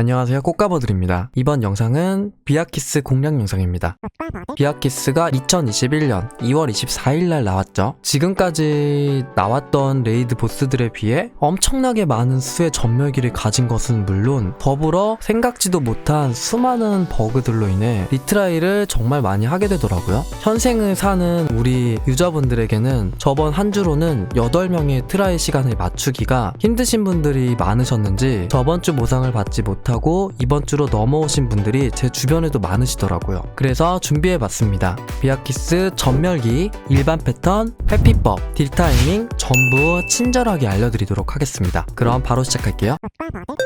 안녕하세요. 꽃가버들입니다. 이번 영상은 비아키스 공략 영상입니다. 비아키스가 2021년 2월 24일날 나왔죠. 지금까지 나왔던 레이드 보스들에 비해 엄청나게 많은 수의 전멸기를 가진 것은 물론 더불어 생각지도 못한 수많은 버그들로 인해 리트라이를 정말 많이 하게 되더라고요. 현생을 사는 우리 유저분들에게는 저번 한 주로는 8명의 트라이 시간을 맞추기가 힘드신 분들이 많으셨는지 저번 주 보상을 받지 못 하고 이번 주로 넘어오신 분들이 제 주변에도 많으시더라고요. 그래서 준비해봤습니다. 비아키스 전멸기, 일반 패턴, 회피법, 딜 타이밍 전부 친절하게 알려드리도록 하겠습니다. 그럼 바로 시작할게요.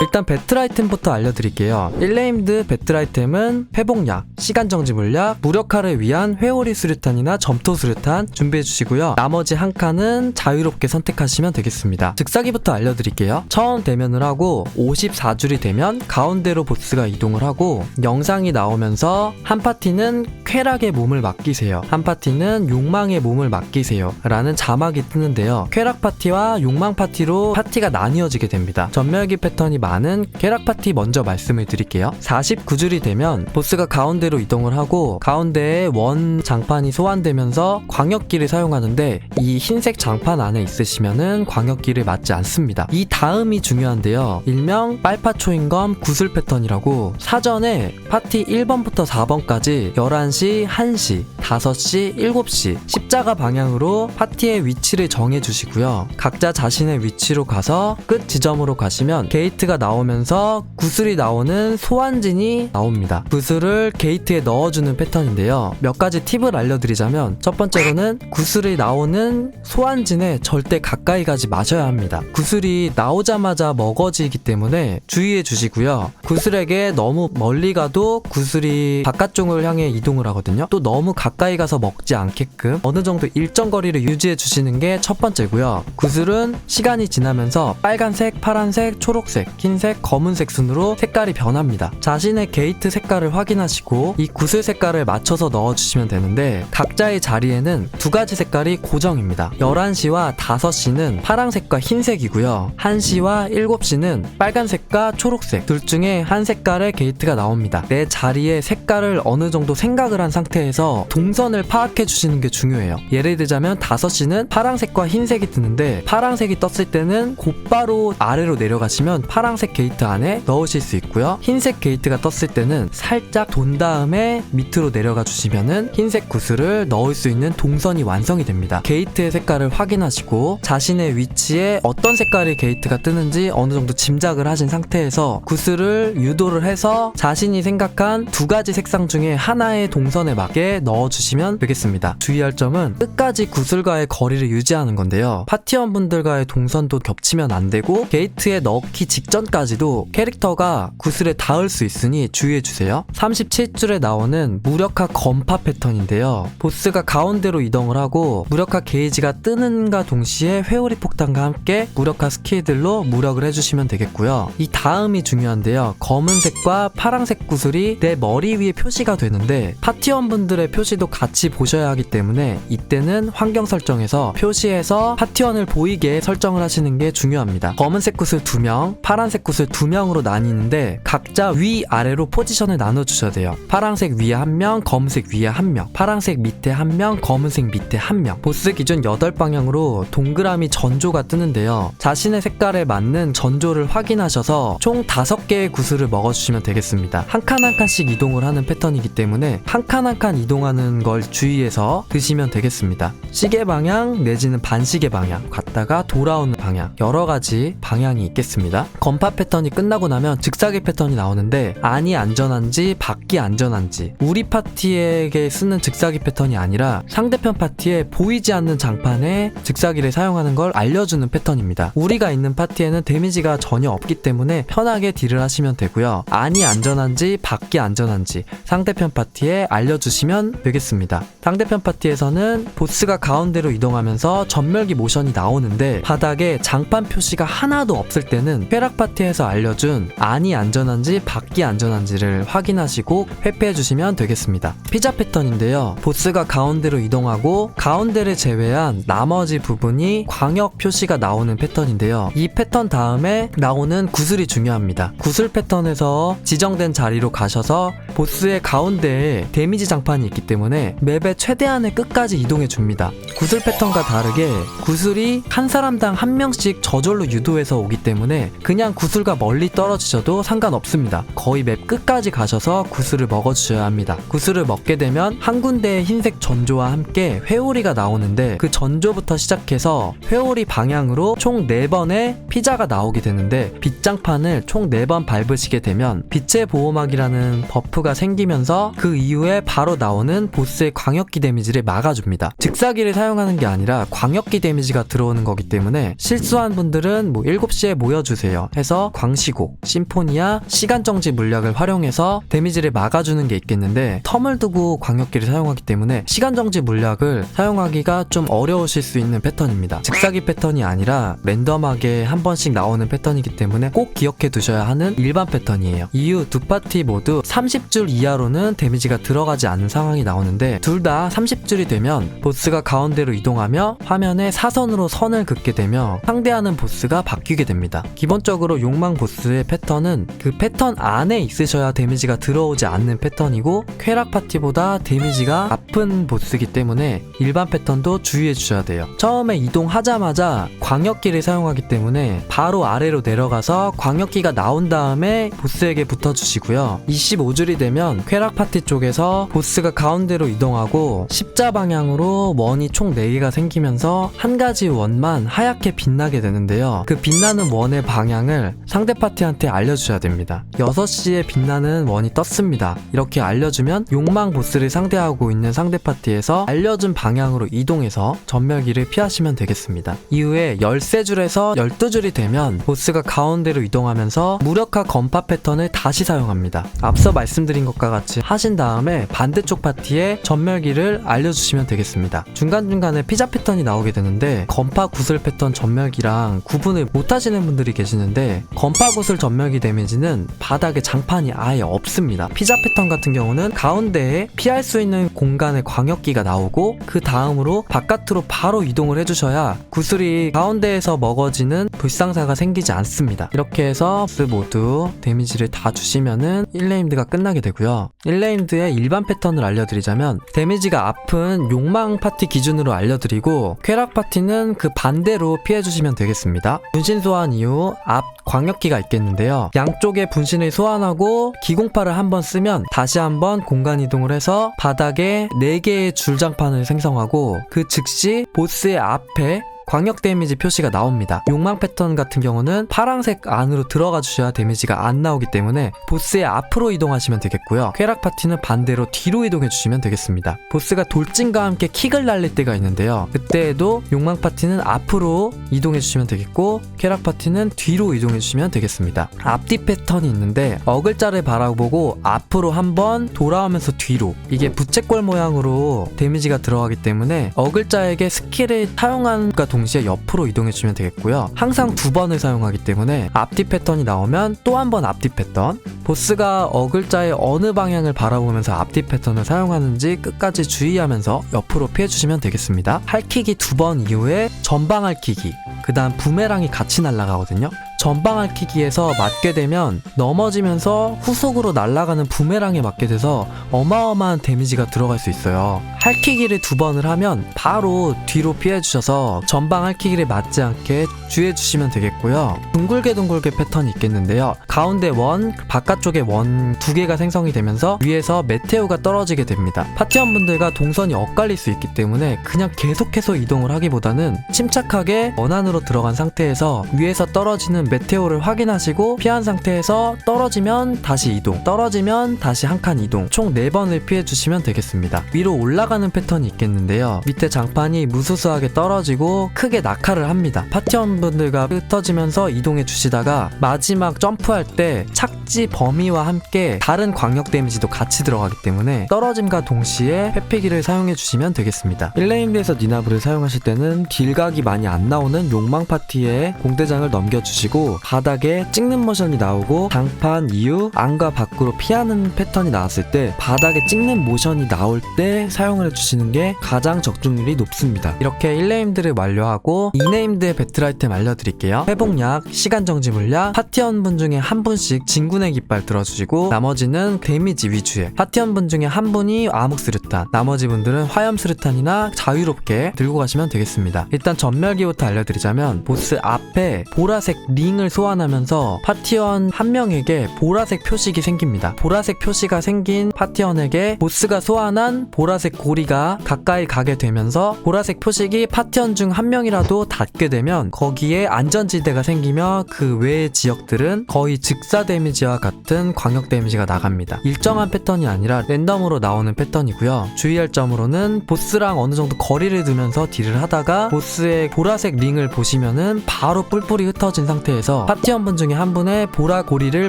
일단 배틀 아이템부터 알려드릴게요. 1레임드 배틀 아이템은 회복약, 시간정지 물약, 무력화를 위한 회오리 수류탄이나 점토 수류탄 준비해주시고요. 나머지 한 칸은 자유롭게 선택하시면 되겠습니다. 즉사기부터 알려드릴게요. 처음 대면을 하고 54줄이 되면 가운데로 보스가 이동을 하고 영상이 나오면서 한 파티는 쾌락의 몸을 맡기세요. 한 파티는 욕망의 몸을 맡기세요. 라는 자막이 뜨는데요. 쾌락 파티와 욕망 파티로 파티가 나뉘어지게 됩니다. 전멸기 패턴이 많은 쾌락 파티 먼저 말씀을 드릴게요. 49줄이 되면 보스가 가운데로 이동을 하고 가운데에 원 장판이 소환되면서 광역기를 사용하는데 이 흰색 장판 안에 있으시면은 광역기를 맞지 않습니다. 이 다음이 중요한데요. 일명 빨파초인검 구슬 패턴이라고 사전에 파티 1번부터 4번까지 11시, 1시, 5시, 7시 십자가 방향으로 파티의 위치를 정해 주시고요. 각자 자신의 위치로 가서 끝 지점으로 가시면 게이트가 나오면서 구슬이 나오는 소환진이 나옵니다. 구슬을 게이트에 넣어주는 패턴인데요. 몇 가지 팁을 알려드리자면 첫 번째로는 구슬이 나오는 소환진에 절대 가까이 가지 마셔야 합니다. 구슬이 나오자마자 먹어지기 때문에 주의해 주시고요. 구슬에게 너무 멀리 가도 구슬이 바깥쪽을 향해 이동을 하거든요. 또 너무 가까이 가서 먹지 않게끔 어느 정도 일정 거리를 유지해 주시는 게 첫 번째고요. 구슬은 시간이 지나면서 빨간색, 파란색, 초록색, 흰색, 검은색 순으로 색깔이 변합니다. 자신의 게이트 색깔을 확인하시고 이 구슬 색깔을 맞춰서 넣어 주시면 되는데 각자의 자리에는 두 가지 색깔이 고정입니다. 11시와 5시는 파란색과 흰색이고요. 1시와 7시는 빨간색과 초록색 둘 중에 한 색깔의 게이트가 나옵니다. 내 자리의 색깔을 어느 정도 생각을 한 상태에서 동선을 파악해 주시는 게 중요해요. 예를 들자면 5시는 파란색과 흰색이 뜨는데 파란색이 떴을 때는 곧바로 아래로 내려가시면 파란색 게이트 안에 넣으실 수 있고요. 흰색 게이트가 떴을 때는 살짝 돈 다음에 밑으로 내려가 주시면은 흰색 구슬을 넣을 수 있는 동선이 완성이 됩니다. 게이트의 색깔을 확인하시고 자신의 위치에 어떤 색깔의 게이트가 뜨는지 어느 정도 짐작을 하신 상태에서 구슬 을 유도를 해서 자신이 생각한 두 가지 색상 중에 하나의 동선에 맞게 넣어주시면 되겠습니다. 주의할 점은 끝까지 구슬과의 거리를 유지하는 건데요. 파티원분들과의 동선도 겹치면 안 되고 게이트에 넣기 직전까지도 캐릭터가 구슬에 닿을 수 있으니 주의해주세요. 37줄에 나오는 무력화 건파 패턴인데요. 보스가 가운데로 이동을 하고 무력화 게이지가 뜨는가 동시에 회오리 폭탄과 함께 무력화 스킬들로 무력을 해주시면 되겠고요. 이 다음이 중요한 데요. 검은색과 파란색 구슬이 내 머리 위에 표시가 되는데 파티원분들의 표시도 같이 보셔야 하기 때문에 이때는 환경 설정에서 표시해서 파티원을 보이게 설정을 하시는 게 중요합니다. 검은색 구슬 2명, 파란색 구슬 2명으로 나뉘는데 각자 위 아래로 포지션을 나눠 주셔야 돼요. 파란색 위에 한 명, 검은색 위에 한 명, 파란색 밑에 한 명, 검은색 밑에 한 명. 보스 기준 8방향으로 동그라미 전조가 뜨는데요. 자신의 색깔에 맞는 전조를 확인하셔서 총 5 개의 구슬을 먹어주시면 되겠습니다. 한 칸 한 칸씩 이동을 하는 패턴이기 때문에 한 칸 한 칸 이동하는 걸 주의해서 드시면 되겠습니다. 시계 방향 내지는 반시계 방향, 갔다가 돌아오는 방향, 여러 가지 방향이 있겠습니다. 건파 패턴이 끝나고 나면 즉사기 패턴이 나오는데 안이 안전한지 밖이 안전한지 우리 파티에게 쓰는 즉사기 패턴이 아니라 상대편 파티에 보이지 않는 장판에 즉사기를 사용하는 걸 알려주는 패턴입니다. 우리가 있는 파티에는 데미지가 전혀 없기 때문에 편하게 딜을 하시면 되고요. 안이 안전한지 밖이 안전한지 상대편 파티에 알려주시면 되겠습니다. 상대편 파티에서는 보스가 가운데로 이동하면서 전멸기 모션이 나오는데 바닥에 장판 표시가 하나도 없을 때는 쾌락 파티에서 알려준 안이 안전한지 밖이 안전한지를 확인하시고 회피해 주시면 되겠습니다. 피자 패턴인데요. 보스가 가운데로 이동하고 가운데를 제외한 나머지 부분이 광역 표시가 나오는 패턴인데요. 이 패턴 다음에 나오는 구슬이 중요합니다. 구슬 패턴에서 지정된 자리로 가셔서 보스의 가운데에 데미지 장판이 있기 때문에 맵의 최대한의 끝까지 이동해 줍니다. 구슬 패턴과 다르게 구슬이 한 사람당 한 명씩 저절로 유도해서 오기 때문에 그냥 구슬과 멀리 떨어지셔도 상관없습니다. 거의 맵 끝까지 가셔서 구슬을 먹어주셔야 합니다. 구슬을 먹게 되면 한 군데의 흰색 전조와 함께 회오리가 나오는데 그 전조부터 시작해서 회오리 방향으로 총 4번의 피자가 나오게 되는데 빛장판을 총 4번 밟으시게 되면 빛의 보호막이라는 버프가 생기면서 그 이후에 바로 나오는 보스의 광역기 데미지를 막아줍니다. 즉사기를 사용하는 게 아니라 광역기 데미지가 들어오는 거기 때문에 실수한 분들은 뭐 7시에 모여주세요 해서 광시곡, 심포니아, 시간정지 물약을 활용해서 데미지를 막아주는 게 있겠는데 텀을 두고 광역기를 사용하기 때문에 시간정지 물약을 사용하기가 좀 어려우실 수 있는 패턴입니다. 즉사기 패턴이 아니라 랜덤하게 한 번씩 나오는 패턴이기 때문에 꼭 기억해 두셔야 하는 일반 패턴이에요. 이후 두 파티 모두 30줄 이하로는 데미지가 들어가지 않는 상황이 나오는데 둘 다 30줄이 되면 보스가 가운데로 이동하며 화면에 사선으로 선을 긋게 되며 상대하는 보스가 바뀌게 됩니다. 기본적으로 욕망 보스의 패턴은 그 패턴 안에 있으셔야 데미지가 들어오지 않는 패턴이고 쾌락 파티보다 데미지가 아픈 보스이기 때문에 일반 패턴도 주의해 주셔야 돼요. 처음에 이동하자마자 광역기를 사용하기 때문에 바로 아래로 내려가서 광역기가 나온 다음에 보스에게 붙어주시고요. 25줄이 되면 쾌락 파티 쪽에서 보스가 가운데로 이동하고 십자 방향으로 원이 총 4개가 생기면서 한 가지 원만 하얗게 빛 나게 되는데요. 그 빛나는 원의 방향을 상대 파티한테 알려주셔야 됩니다. 6시에 빛나는 원이 떴습니다. 이렇게 알려주면 욕망 보스를 상대하고 있는 상대 파티에서 알려준 방향으로 이동해서 전멸기를 피하시면 되겠습니다. 이후에 13줄에서 12줄이 되면 보스가 가운데로 이동하면서 무력화 건파 패턴을 다시 사용합니다. 앞서 말씀드린 것과 같이 하신 다음에 반대쪽 파티에 전멸기를 알려주시면 되겠습니다. 중간중간에 피자 패턴이 나오게 되는데 건파 구슬 패턴 전멸 기랑 구분을 못하시는 분들이 계시는데 건파 구슬 전멸기 데미지는 바닥에 장판이 아예 없습니다. 피자 패턴 같은 경우는 가운데에 피할 수 있는 공간에 광역기가 나오고 그 다음으로 바깥으로 바로 이동을 해주셔야 구슬이 가운데에서 먹어지는 불상사가 생기지 않습니다. 이렇게 해서 스 모두 데미지를 다 주시면은 1레임드가 끝나게 되고요. 1레임드의 일반 패턴을 알려드리자면 데미지가 아픈 욕망 파티 기준으로 알려드리고 쾌락 파티는 그 반대로 피해주시면 되겠습니다. 분신 소환 이후 앞 광역기가 있겠는데요. 양쪽에 분신을 소환하고 기공파를 한번 쓰면 다시 한번 공간 이동을 해서 바닥에 4개의 줄장판을 생성하고 그 즉시 보스의 앞에 광역 데미지 표시가 나옵니다. 욕망 패턴 같은 경우는 파란색 안으로 들어가 주셔야 데미지가 안 나오기 때문에 보스의 앞으로 이동하시면 되겠고요. 쾌락 파티는 반대로 뒤로 이동해 주시면 되겠습니다. 보스가 돌진과 함께 킥을 날릴 때가 있는데요. 그때에도 욕망 파티는 앞으로 이동해 주시면 되겠고 쾌락 파티는 뒤로 이동해 주시면 되겠습니다. 앞뒤 패턴이 있는데 어글자를 바라보고 앞으로 한번 돌아오면서 뒤로 이게 부채꼴 모양으로 데미지가 들어가기 때문에 어글자에게 스킬을 사용한과 동시에 옆으로 이동해주면 되겠고요. 항상 두 번을 사용하기 때문에 앞뒤 패턴이 나오면 또 한 번 앞뒤 패턴. 보스가 어글자의 어느 방향을 바라보면서 앞뒤 패턴을 사용하는지 끝까지 주의하면서 옆으로 피해주시면 되겠습니다. 할킥이 두번 이후에 전방 할킥이 그 다음 부메랑이 같이 날아가거든요. 전방 할킥기에서 맞게 되면 넘어지면서 후속으로 날아가는 부메랑에 맞게 돼서 어마어마한 데미지가 들어갈 수 있어요. 할킥기를 두 번을 하면 바로 뒤로 피해주셔서 전방 할킥기를 맞지 않게 주의해주시면 되겠고요. 둥글게 둥글게 패턴이 있겠는데요. 가운데 원, 바깥쪽에 원 두 개가 생성이 되면서 위에서 메테오가 떨어지게 됩니다. 파티원분들과 동선이 엇갈릴 수 있기 때문에 그냥 계속해서 이동을 하기보다는 침착하게 원안으로 들어간 상태에서 위에서 떨어지는 메테오를 확인하시고 피한 상태에서 떨어지면 다시 이동, 떨어지면 다시 한 칸 이동, 총 4번을 피해 주시면 되겠습니다. 위로 올라가는 패턴이 있겠는데요. 밑에 장판이 무수수하게 떨어지고 크게 낙하를 합니다. 파티원분들과 흩어지면서 이동해 주시다가 마지막 점프할 때 착지 범위와 함께 다른 광역 데미지도 같이 들어가기 때문에 떨어짐과 동시에 회피기를 사용해 주시면 되겠습니다. 1레인드에서 니나브를 사용하실 때는 딜각이 많이 안 나오는 욕망 파티에 공대장을 넘겨주시고 바닥에 찍는 모션이 나오고 장판 이후 안과 밖으로 피하는 패턴이 나왔을 때 바닥에 찍는 모션이 나올 때 사용을 해주시는 게 가장 적중률이 높습니다. 이렇게 1네임드를 완료하고 2네임드의 배틀 아이템 알려드릴게요. 회복약, 시간정지 물약, 파티원분 중에 한 분씩 진군의 깃발 들어주시고 나머지는 데미지 위주의 파티원분 중에 한 분이 암흑수류탄 나머지 분들은 화염수류탄이나 자유롭게 들고 가시면 되겠습니다. 일단 전멸기부터 알려드리자면 보스 앞에 보라색 링을 소환하면서 파티원 한 명에게 보라색 표식이 생깁니다. 보라색 표시가 생긴 파티원에게 보스가 소환한 보라색 고리가 가까이 가게 되면서 보라색 표식이 파티원 중 한 명이라도 닿게 되면 거기에 안전지대가 생기며 그 외의 지역들은 거의 즉사 데미지와 같은 광역 데미지가 나갑니다. 일정한 패턴이 아니라 랜덤으로 나오는 패턴이고요. 주의할 점으로는 보스랑 어느 정도 거리를 두면서 딜을 하다가 보스의 보라색 링을 보시면은 바로 뿔뿔이 흩어진 상태에서 파티원분 중에 한 분의 보라 고리를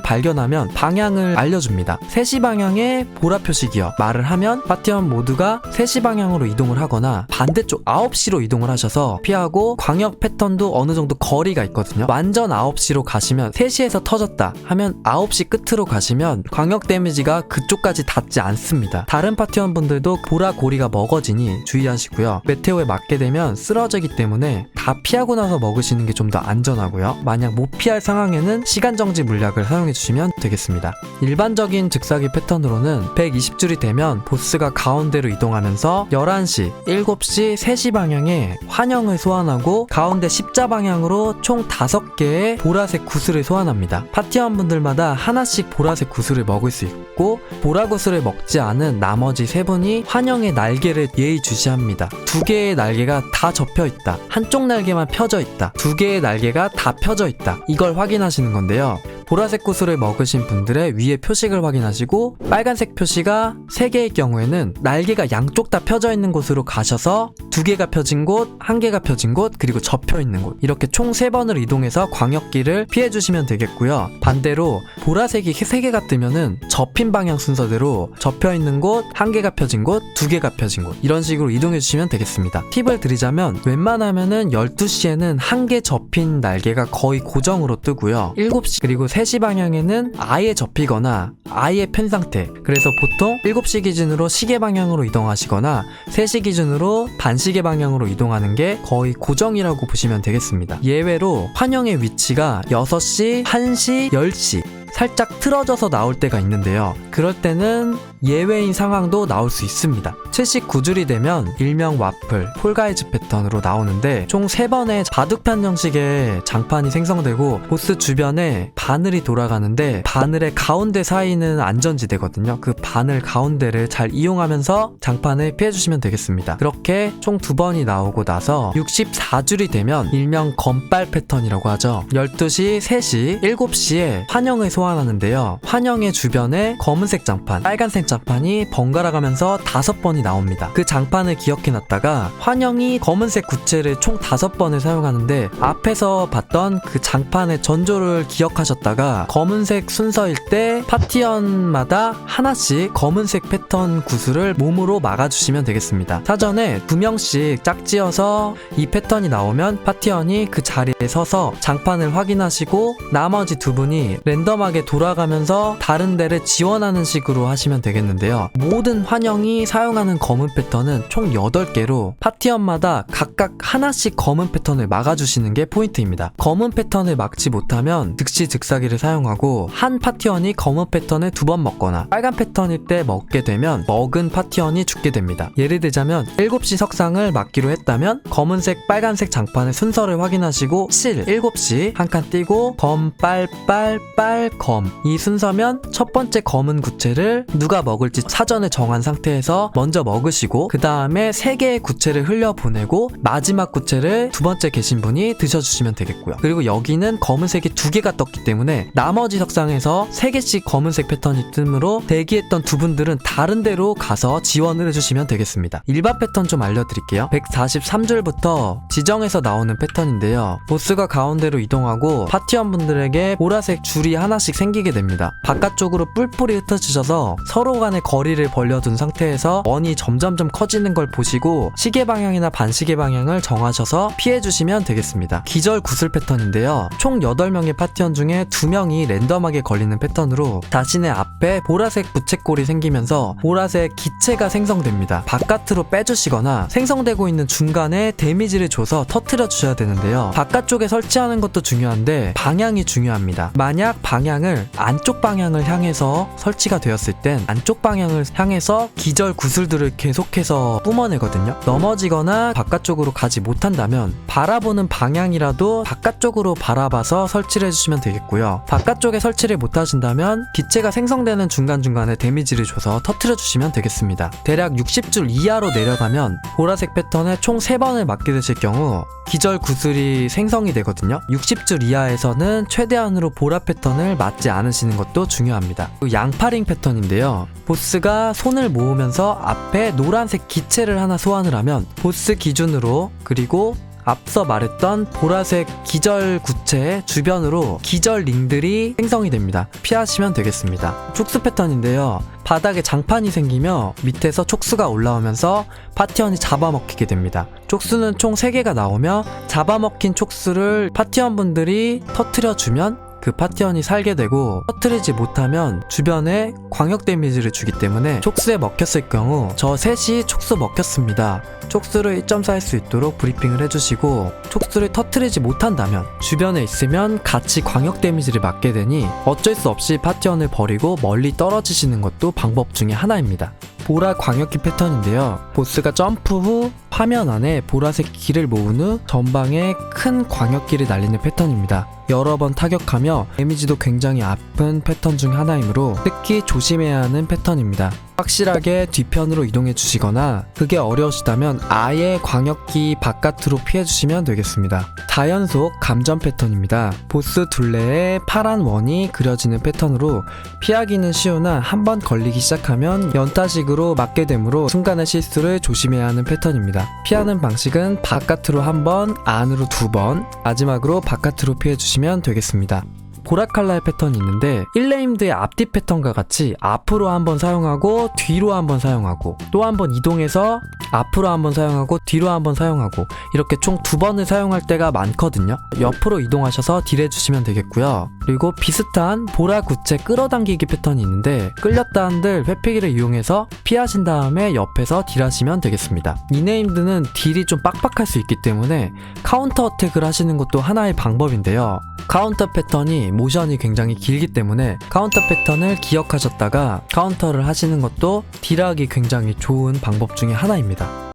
발견하면 방향을 알려줍니다. 3시 방향에 보라 표식이요. 말을 하면 파티원 모두가 3시 방향으로 이동을 하거나 반대쪽 9시로 이동을 하셔서 피하고 광역 패턴도 어느 정도 거리가 있거든요. 완전 9시로 가시면 3시에서 터졌다 하면 9시 끝으로 가시면 광역 데미지가 그쪽까지 닿지 않습니다. 다른 파티원 분들도 보라 고리가 먹어지니 주의하시고요. 메테오에 맞게 되면 쓰러지기 때문에 다 피하고 나서 먹으시는 게 좀 더 안전하고요. 만약 못 피할 상황에는 시간 정지 물약을 사용해 주시면 되겠습니다. 일반적인 즉사기 패턴으로는 120줄이 되면 보스가 가운데로 이동하면서 11시, 7시, 3시 방향에 환영을 소환하고 가운데 십자 방향으로 총 5개의 보라색 구슬을 소환합니다. 파티원분들마다 하나씩 보라색 구슬을 먹을 수 있고 보라 구슬을 먹지 않은 나머지 세 분이 환영의 날개를 예의주시합니다. 두 개의 날개가 다 접혀 있다. 한쪽 날개만 펴져 있다. 두 개의 날개가 다 펴져 있다. 이걸 확인하시는 건데요. 보라색 구슬을 먹으신 분들의 위에 표식을 확인하시고 빨간색 표시가 3개의 경우에는 날개가 양쪽 다 펴져 있는 곳으로 가셔서 두 개가 펴진 곳, 한 개가 펴진 곳, 그리고 접혀 있는 곳 이렇게 총 3번을 이동해서 광역기를 피해 주시면 되겠고요. 반대로 보라색이 3개가 뜨면은 접힌 방향 순서대로 접혀 있는 곳, 한 개가 펴진 곳, 두 개가 펴진 곳 이런 식으로 이동해 주시면 되겠습니다. 팁을 드리자면 웬만하면은 12시에는 한개 접힌 날개가 거의 고정으로 뜨고요. 7시 그리고 3시 방향에는 아예 접히거나 아예 편 상태. 그래서 보통 7시 기준으로 시계 방향으로 이동하시거나 3시 기준으로 반시계 방향으로 이동하는 게 거의 고정이라고 보시면 되겠습니다. 예외로 환영의 위치가 6시, 1시, 10시 살짝 틀어져서 나올 때가 있는데요. 그럴 때는 예외인 상황도 나올 수 있습니다. 79줄이 되면 일명 와플, 폴가이즈 패턴으로 나오는데 총 3번의 바둑판 형식의 장판이 생성되고 보스 주변에 바늘이 돌아가는데 바늘의 가운데 사이는 안전지대거든요. 그 바늘 가운데를 잘 이용하면서 장판을 피해주시면 되겠습니다. 그렇게 총 두 번이 나오고 나서 64줄이 되면 일명 건빨 패턴이라고 하죠. 12시, 3시, 7시에 환영을 소환 하는데요. 환영의 주변에 검은색 장판, 빨간색 장판이 번갈아 가면서 다섯 번이 나옵니다. 그 장판을 기억해 놨다가 환영이 검은색 구체를 총 다섯 번을 사용하는데 앞에서 봤던 그 장판의 전조를 기억하셨다가 검은색 순서일 때 파티언마다 하나씩 검은색 패턴 구슬을 몸으로 막아주시면 되겠습니다. 사전에 두 명씩 짝지어서 이 패턴이 나오면 파티언이 그 자리에 서서 장판을 확인하시고 나머지 두 분이 랜덤하게 돌아가면서 다른 데를 지원하는 식으로 하시면 되겠는데요. 모든 환영이 사용하는 검은 패턴은 총 8개로 파티언마다 각각 하나씩 검은 패턴을 막아주시는 게 포인트입니다. 검은 패턴을 막지 못하면 즉시 즉사기를 사용하고 한 파티언이 검은 패턴을 두 번 먹거나 빨간 패턴일 때 먹게 되면 먹은 파티언이 죽게 됩니다. 예를 들자면 7시 석상을 막기로 했다면 검은색, 빨간색 장판의 순서를 확인하시고 7, 7시 한 칸 띄고 검, 빨, 빨, 빨, 검. 이 순서면 첫 번째 검은 구체를 누가 먹을지 사전에 정한 상태에서 먼저 먹으시고 그 다음에 세 개의 구체를 흘려보내고 마지막 구체를 두 번째 계신 분이 드셔주시면 되겠고요. 그리고 여기는 검은색이 두 개가 떴기 때문에 나머지 석상에서 세 개씩 검은색 패턴이 뜨므로 대기했던 두 분들은 다른 데로 가서 지원을 해주시면 되겠습니다. 일반 패턴 좀 알려드릴게요. 143줄부터 지정에서 나오는 패턴인데요. 가 가운데로 이동하고 파티원분들에게 보라색 줄이 하나씩 생기게 됩니다. 바깥쪽으로 뿔뿔이 흩어지셔서 서로 간의 거리를 벌려둔 상태에서 원이 점점점 커지는 걸 보시고 시계 방향이나 반시계 방향을 정하셔서 피해주시면 되겠습니다. 기절 구슬 패턴인데요. 총 8명의 파티원 중에 2명이 랜덤하게 걸리는 패턴으로 자신의 앞에 보라색 부채꼴이 생기면서 보라색 기체가 생성됩니다. 바깥으로 빼주시거나 생성되고 있는 중간에 데미지를 줘서 터트려 주셔야 되는데요. 바깥쪽 에 설치하는 것도 중요한데 방향이 중요합니다. 만약 방향을 안쪽 방향을 향해서 설치가 되었을 땐 안쪽 방향을 향해서 기절 구슬들을 계속해서 뿜어내거든요. 넘어지거나 바깥쪽으로 가지 못한다면 바라보는 방향이라도 바깥쪽으로 바라봐서 설치를 해주시면 되겠고요. 바깥쪽에 설치를 못하신다면 기체가 생성되는 중간중간에 데미지를 줘서 터트려 주시면 되겠습니다. 대략 60줄 이하로 내려가면 보라색 패턴에 총 3번을 맞게 되실 경우 기절 구슬이 생성 이 되거든요. 60줄 이하에서는 최대한으로 보라 패턴을 맞지 않으시는 것도 중요합니다. 그리고 양파링 패턴인데요. 보스가 손을 모으면서 앞에 노란색 기체를 하나 소환을 하면 보스 기준으로 그리고 앞서 말했던 보라색 기절 구체 주변으로 기절 링들이 생성이 됩니다. 피하시면 되겠습니다. 촉수 패턴인데요. 바닥에 장판이 생기며 밑에서 촉수가 올라오면서 파티원이 잡아먹히게 됩니다. 촉수는 총 3개가 나오며 잡아먹힌 촉수를 파티원분들이 터트려주면 그 파티원이 살게 되고 터트리지 못하면 주변에 광역 데미지를 주기 때문에 촉수에 먹혔을 경우 저 셋이 촉수 먹혔습니다. 촉수를 1.4할 수 있도록 브리핑을 해주시고 촉수를 터트리지 못한다면 주변에 있으면 같이 광역 데미지를 맞게 되니 어쩔 수 없이 파티원을 버리고 멀리 떨어지시는 것도 방법 중에 하나입니다. 보라 광역기 패턴인데요. 보스가 점프 후 화면 안에 보라색 기를 모은 후 전방에 큰 광역기를 날리는 패턴입니다. 여러 번 타격하며 데미지도 굉장히 아픈 패턴 중 하나이므로 특히 조심해야 하는 패턴입니다. 확실하게 뒤편으로 이동해 주시거나 그게 어려우시다면 아예 광역기 바깥으로 피해 주시면 되겠습니다. 다연속 감전 패턴입니다. 보스 둘레에 파란 원이 그려지는 패턴으로 피하기는 쉬우나 한 번 걸리기 시작하면 연타식으로 맞게 되므로 순간의 실수를 조심해야 하는 패턴입니다. 피하는 방식은 바깥으로 한 번, 안으로 두 번, 마지막으로 바깥으로 피해 주시면 되겠습니다. 보라 칼라의 패턴이 있는데 1네임드의 앞뒤 패턴과 같이 앞으로 한번 사용하고 뒤로 한번 사용하고 또 한번 이동해서 앞으로 한번 사용하고 뒤로 한번 사용하고 이렇게 총 두 번을 사용할 때가 많거든요. 옆으로 이동하셔서 딜 해 주시면 되겠고요. 그리고 비슷한 보라 구체 끌어당기기 패턴이 있는데 끌렸다 한들 회피기를 이용해서 피하신 다음에 옆에서 딜하시면 되겠습니다. 이네임드는 딜이 좀 빡빡할 수 있기 때문에 카운터 어택을 하시는 것도 하나의 방법인데요. 카운터 패턴이 모션이 굉장히 길기 때문에 카운터 패턴을 기억하셨다가 카운터를 하시는 것도 딜하기 굉장히 좋은 방법 중에 하나입니다.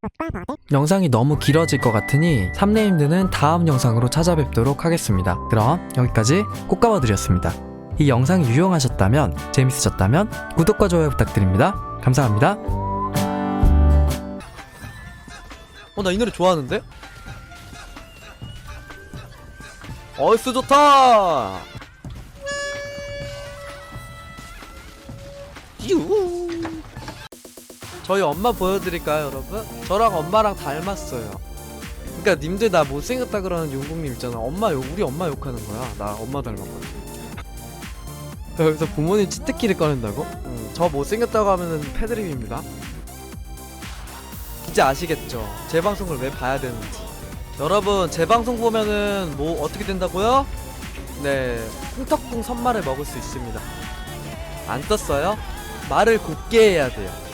영상이 너무 길어질 것 같으니 삼네임드는 다음 영상으로 찾아뵙도록 하겠습니다. 그럼 여기까지 꽃가봐드렸습니다. 이 영상이 유용하셨다면 재밌으셨다면 구독과 좋아요 부탁드립니다. 감사합니다. 어 나 이 노래 좋아하는데? 어이스 좋다 유 저희 엄마 보여드릴까요 여러분? 저랑 엄마랑 닮았어요 그니까 님들 나 못생겼다 그러는 용국님 있잖아 엄마 욕 우리 엄마 욕하는 거야 나 엄마 닮았거든 여기서 부모님 치트키를 꺼낸다고? 응, 저 못생겼다고 하면은 패드립입니다 이제 아시겠죠? 제 방송을 왜 봐야 되는지. 여러분, 제 방송 보면은 뭐 어떻게 된다고요? 네, 홍턱궁 선말을 먹을 수 있습니다. 안 떴어요? 말을 곱게 해야 돼요.